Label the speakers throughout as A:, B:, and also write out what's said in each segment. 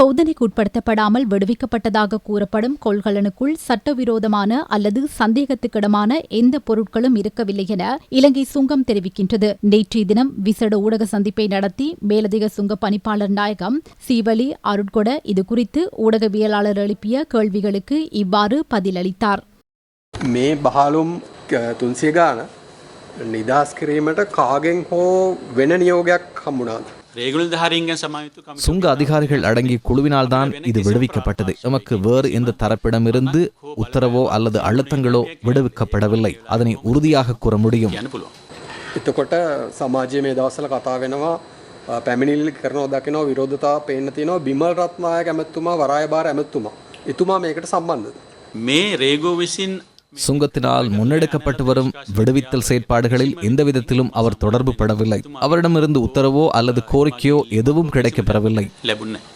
A: சோதனைக்கு உட்படுத்தப்படாமல் விடுவிக்கப்பட்டதாக கூறப்படும் கொள்கலனுக்குள் சட்டவிரோதமான அல்லது சந்தேகத்துக்கிடமான எந்த பொருட்களும் இருக்கவில்லை என இலங்கை சுங்கம் தெரிவிக்கின்றது நேற்றைய தினம் விசேட ஊடக சந்திப்பை நடத்தி மேலதிக சுங்க பணிப்பாளர் நாயகம் சீவலி அருட்கொட இதுகுறித்து ஊடகவியலாளர் எழுப்பிய கேள்விகளுக்கு இவ்வாறு பதிலளித்தார்
B: මේ බහලුම් තුන්සිය ගාන නිදහස් කිරීමට කාගෙන් හෝ වෙන නියෝගයක් හම්බුණාද.
C: රේගුල් ධාරීන්ගෙන් සමයුතු කමිටුව
D: சுங்க அதிகாரிகள் அடங்கிய குழுவினால்தான் இது விடுவிக்கப்பட்டது எமக்கு வேறு எந்த தரப்பிடமிருந்து உத்தரவோ அல்லது அழுத்தங்களோ விடுவிக்கப்படவில்லை அதனை உறுதியாக கூற முடியும்
C: කියන්න පුළුවන්.
B: එතකොට සමාජය මේ දවසල කතා වෙනවා අ, පැමිණිල්ලි කරනව දකිනව විරෝධතා පේන්න තියෙනවා බිමල් රත්නායක ඇමැත්තුමා වරායභාර ඇමැත්තුමා. එතුමා මේකට සම්බන්ධද.
C: මේ රේගෝ විසින්
D: சுங்கத்தினால் முன்னெடுக்கப்பட்டு வரும் விடுவித்தல் செயற்பாடுகளில் எந்த விதத்திலும் அவர் தொடர்பு படவில்லை. அவரிடமிருந்து உத்தரவோ அல்லது கோரிக்கையோ எதுவும் கிடைக்கப்பெறவில்லை.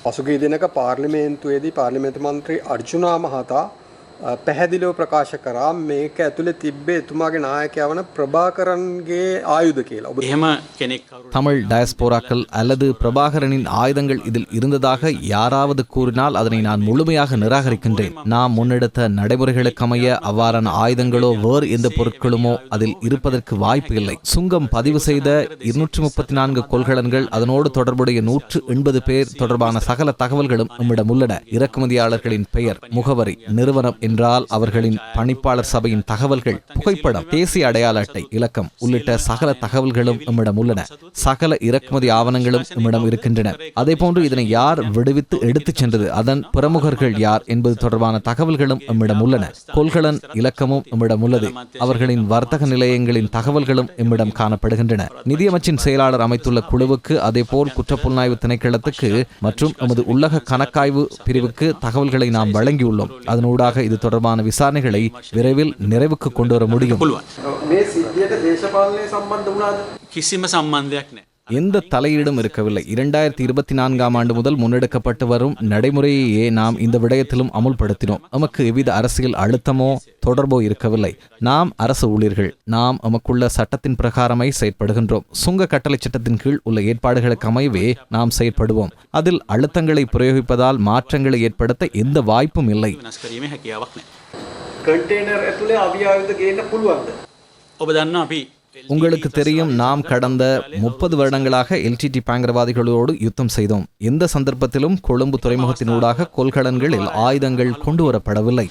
D: பசுகி
C: தினக
B: பார்லிமேந்து பார்லிமெண்ட் மந்திரி அர்ஜுனா மஹாதா අර්ජුනා මහතා අ, පැහැදිලිව ප්‍රකාශ කරා මේක ඇතුළේ තිබ්බේ එතුමාගේ නායකයා වන ප්‍රභාකරන්ගේ ආයුධ කියලා. ඔබ
C: එහෙම කෙනෙක් කවුරු
D: தமிழ் டயஸ்போராக்கள் அல்லது பிரபாகரனின் ஆயுதங்கள் இதில் இருந்ததாக யாராவது கூறினால் அதனை நான் முழுமையாக நிராகரிக்கின்றேன் நாம் முன்னெடுத்த நடைமுறைகளுக்கமைய அவ்வாறான ஆயுதங்களோ வேறு எந்த பொருட்களுமோ அதில் இருப்பதற்கு வாய்ப்பு இல்லை சுங்கம் பதிவு செய்த இருநூற்றி முப்பத்தி நான்கு கொள்கலன்கள் அதனோடு தொடர்புடைய நூற்று எண்பது பேர் தொடர்பான சகல தகவல்களும் நம்மிடம் உள்ளன இறக்குமதியாளர்களின் பெயர் முகவரி நிறுவனம் என்றால் அவர்களின் பணிப்பாளர் சபையின் தகவல்கள் புகைப்படம் தேசிய அடையாள அட்டை இலக்கம் உள்ளிட்ட சகல தகவல்களும் நம்மிடம் உள்ளன. சகல இறக்குமதி ஆவணங்களும் நம்மிடம் இருக்கின்றன. அதே போன்று இதனை யார் விடுவித்து எடுத்துச் சென்றது அதன் பிரமுகர்கள் யார் என்பது தொடர்பான தகவல்களும் நம்மிடம் உள்ளன. கொள்கலன் இலக்கமும் நம்மிடம் உள்ளது. அவர்களின் வர்த்தக நிலையங்களின் தகவல்களும் நம்மிடம் காணப்படுகின்றன. நிதியமைச்சின் செயலாளர் அமைத்துள்ள குழுவுக்கு அதேபோல் குற்றப்புலனாய்வு திணைக்களத்துக்கு மற்றும் நமது உள்ளக கணக்காய்வு பிரிவுக்கு தகவல்களை நாம் வழங்கியுள்ளோம். அதனூடாக இது தொடர்பான விசாரணைகளை விரைவில் நிறைவுக்கு கொண்டு வர முடியும்.
C: පුළුවන්.
B: මේ සිද්ධියට දේශපාලනය සම්බන්ධ වුණාද.
C: කිසිම සම්බන්ධයක් නෑ.
D: எந்த தலையீடும் இருக்கவில்லை இரண்டாயிரத்தி இருபத்தி நான்காம் ஆண்டு முதல் முன்னெடுக்கப்பட்டு வரும் நடைமுறையையே நாம் இந்த விடயத்திலும் அமுல்படுத்தினோம் நமக்கு எவ்வித அரசியல் அழுத்தமோ தொடர்போ இருக்கவில்லை நாம் அரசு ஊழியர்கள் நாம் நமக்குள்ள சட்டத்தின் பிரகாரமை செயற்படுகின்றோம் சுங்க கட்டளை சட்டத்தின் கீழ் உள்ள ஏற்பாடுகளுக்கு அமையவே நாம் செயற்படுவோம் அதில் அழுத்தங்களை பிரயோகிப்பதால் மாற்றங்களை ஏற்படுத்த எந்த வாய்ப்பும் இல்லை
C: වෙනස් කිරීමේ හැකියාවක් නෑ.
B: කන්ටේනර් ඇතුළේ අවියායුධ ගේන්න පුළුවන්ද.
C: ඔබ දන්න අපි
D: உங்களுக்கு தெரியும் நாம் கடந்த முப்பது வருடங்களாக எல்டிடி பயங்கரவாதிகளோடு யுத்தம் செய்தோம். எந்த சந்தர்ப்பத்திலும் கொழும்பு துறைமுகத்தினூடாக கொள்கலன்களில் ஆயுதங்கள் கொண்டு வரப்படவில்லை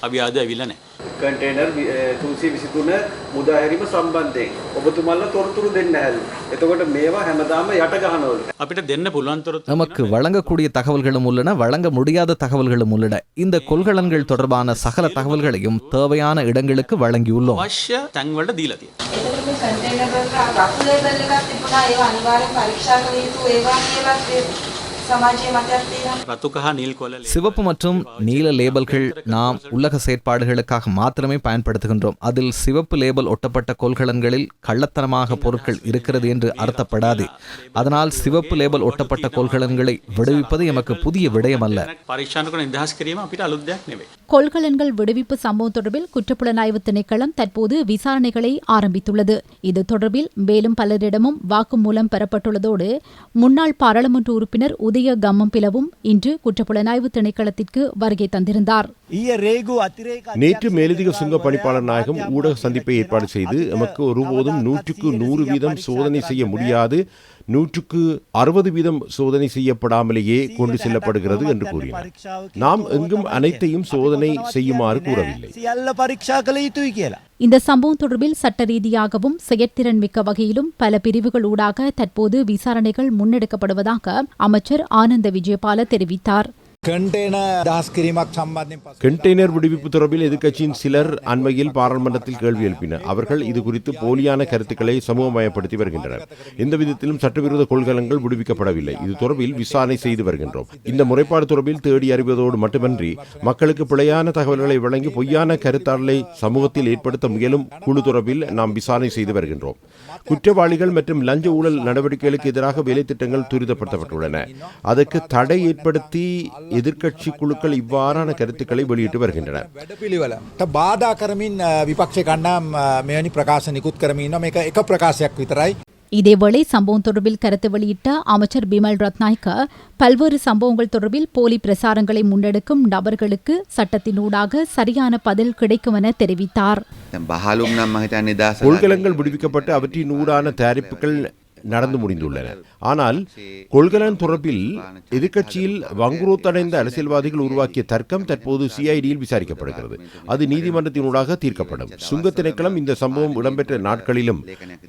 D: நமக்கு வழங்கக்கூடிய தகவல்களும் உள்ளன வழங்க முடியாத தகவல்களும் உள்ளன. இந்த கொள்கலன்கள் தொடர்பான சகல தகவல்களையும் தேவையான இடங்களுக்கு வழங்கியுள்ளோம்.
C: બદલા બાપુએ બદલેલા
D: சிவப்பு மற்றும் நீல லேபல்கள் நாம் உள்ளக செயற்பாடுகளுக்காக மாத்திரமே பயன்படுத்துகின்றோம். அதில் சிவப்பு லேபல் ஒட்டப்பட்ட கொள்கலன்களில் கள்ளத்தனமாக பொருட்கள் இருக்கிறது என்று அர்த்தப்படாது. அதனால் சிவப்பு லேபல் ஒட்டப்பட்ட கொள்கலன்களை விடுவிப்பது எமக்கு புதிய விடயம் அல்ல
A: கொள்கலன்கள் விடுவிப்பு சம்பவம் தொடர்பில் குற்றப்புலனாய்வு திணைக்களம் தற்போது விசாரணைகளை ஆரம்பித்துள்ளது. இது தொடர்பில் மேலும் பலரிடமும் வாக்குமூலம் பெறப்பட்டுள்ளதோடு முன்னாள் பாராளுமன்ற உறுப்பினர் உதய கம்மம் பிளவும் இன்று குற்றப்புலனாய்வு திணைக்களத்திற்கு வருகை தந்திருந்தார்.
E: நேற்று மேலதிக சுங்க பணிப்பாளர் நாயகம் ஊடக சந்திப்பை ஏற்பாடு செய்து எமக்கு ஒருபோதும் நூற்றுக்கு நூறு வீதம் சோதனை செய்ய முடியாது நூற்றுக்கு அறுபது வீதம் சோதனை செய்யப்படாமலேயே கொண்டு செல்லப்படுகிறது என்று கூறினார். நாம் எங்கும் அனைத்தையும் சோதனை பரிசோதனை செய்யுமாறு கூறவில்லை.
A: இந்த சம்பவம் தொடர்பில் சட்ட ரீதியாகவும் செயற்திறன் மிக்க வகையிலும் பல பிரிவுகள் ஊடாக தற்போது விசாரணைகள் முன்னெடுக்கப்படுவதாக அமைச்சர் ஆனந்த விஜயபால தெரிவித்தார்.
E: கண்டெய்னர் விடுவிப்பு தொடர்பில் எதிர்க்கட்சியின் சிலர் அண்மையில் பாராளுமன்றத்தில் கேள்வி எழுப்பினர். அவர்கள் இது குறித்து போலியான கருத்துக்களை சமூகமயப்படுத்தி வருகின்றனர். எந்த விதத்திலும் சட்டவிரோத கொள்கலங்கள் விடுவிக்கப்படவில்லை. இது தொடர்பில் விசாரணை செய்து வருகின்றோம். இந்த முறைப்பாடு தொடர்பில் தேடி அறிவதோடு மட்டுமன்றி மக்களுக்கு பிழையான தகவல்களை வழங்கி பொய்யான கருத்தாடலை சமூகத்தில் ஏற்படுத்த முயலும் குழு தொடர்பில் நாம் விசாரணை செய்து வருகின்றோம். குற்றவாளிகள் மற்றும் லஞ்ச ஊழல் நடவடிக்கைகளுக்கு எதிராக வேலை திட்டங்கள் துரிதப்படுத்தப்பட்டுள்ளன. அதற்கு தடை ஏற்படுத்தி எதிர்க்கட்சி குழுக்கள் இவ்வாறான கருத்துக்களை வெளியிட்டு வருகின்றன.
A: இதேவேளை சம்பவம் தொடர்பில் கருத்து வெளியிட்ட அமைச்சர் பிமல் ரத்நாயக்க பல்வேறு சம்பவங்கள் தொடர்பில் போலி பிரசாரங்களை முன்னெடுக்கும் நபர்களுக்கு சட்டத்தினூடாக சரியான பதில் கிடைக்கும் என தெரிவித்தார்.
E: கொள்கலங்கள் விடுவிக்கப்பட்டு அவற்றின் ஊடான தயாரிப்புகள் நடந்து முடிந்துள்ளன. ஆனால் கொள்கலன் தொடர்பில் எதிர்க்கட்சியில் வங்குரோத்தடைந்த அரசியல்வாதிகள் உருவாக்கிய தர்க்கம் தற்போது சிஐடியில் விசாரிக்கப்படுகிறது. அது நீதிமன்றத்தினூடாக தீர்க்கப்படும். சுங்க திணைக்களம் இந்த சம்பவம் இடம்பெற்ற நாட்களிலும்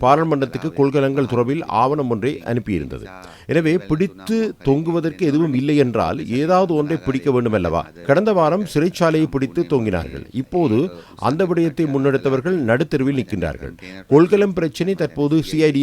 E: பாராளுமன்றத்துக்கு கொள்கலன்கள் தொடர்பில் ஆவணம் ஒன்றை அனுப்பியிருந்தது. எனவே பிடித்து தொங்குவதற்கு எதுவும் இல்லை என்றால் ஏதாவது ஒன்றை பிடிக்க வேண்டும் அல்லவா கடந்த வாரம் சிறைச்சாலையை பிடித்து தொங்கினார்கள். இப்போது அந்த விடயத்தை முன்னெடுத்தவர்கள் நடுத்தெருவில் நிற்கின்றார்கள். கொள்கலம் பிரச்சினை தற்போது சிஐடி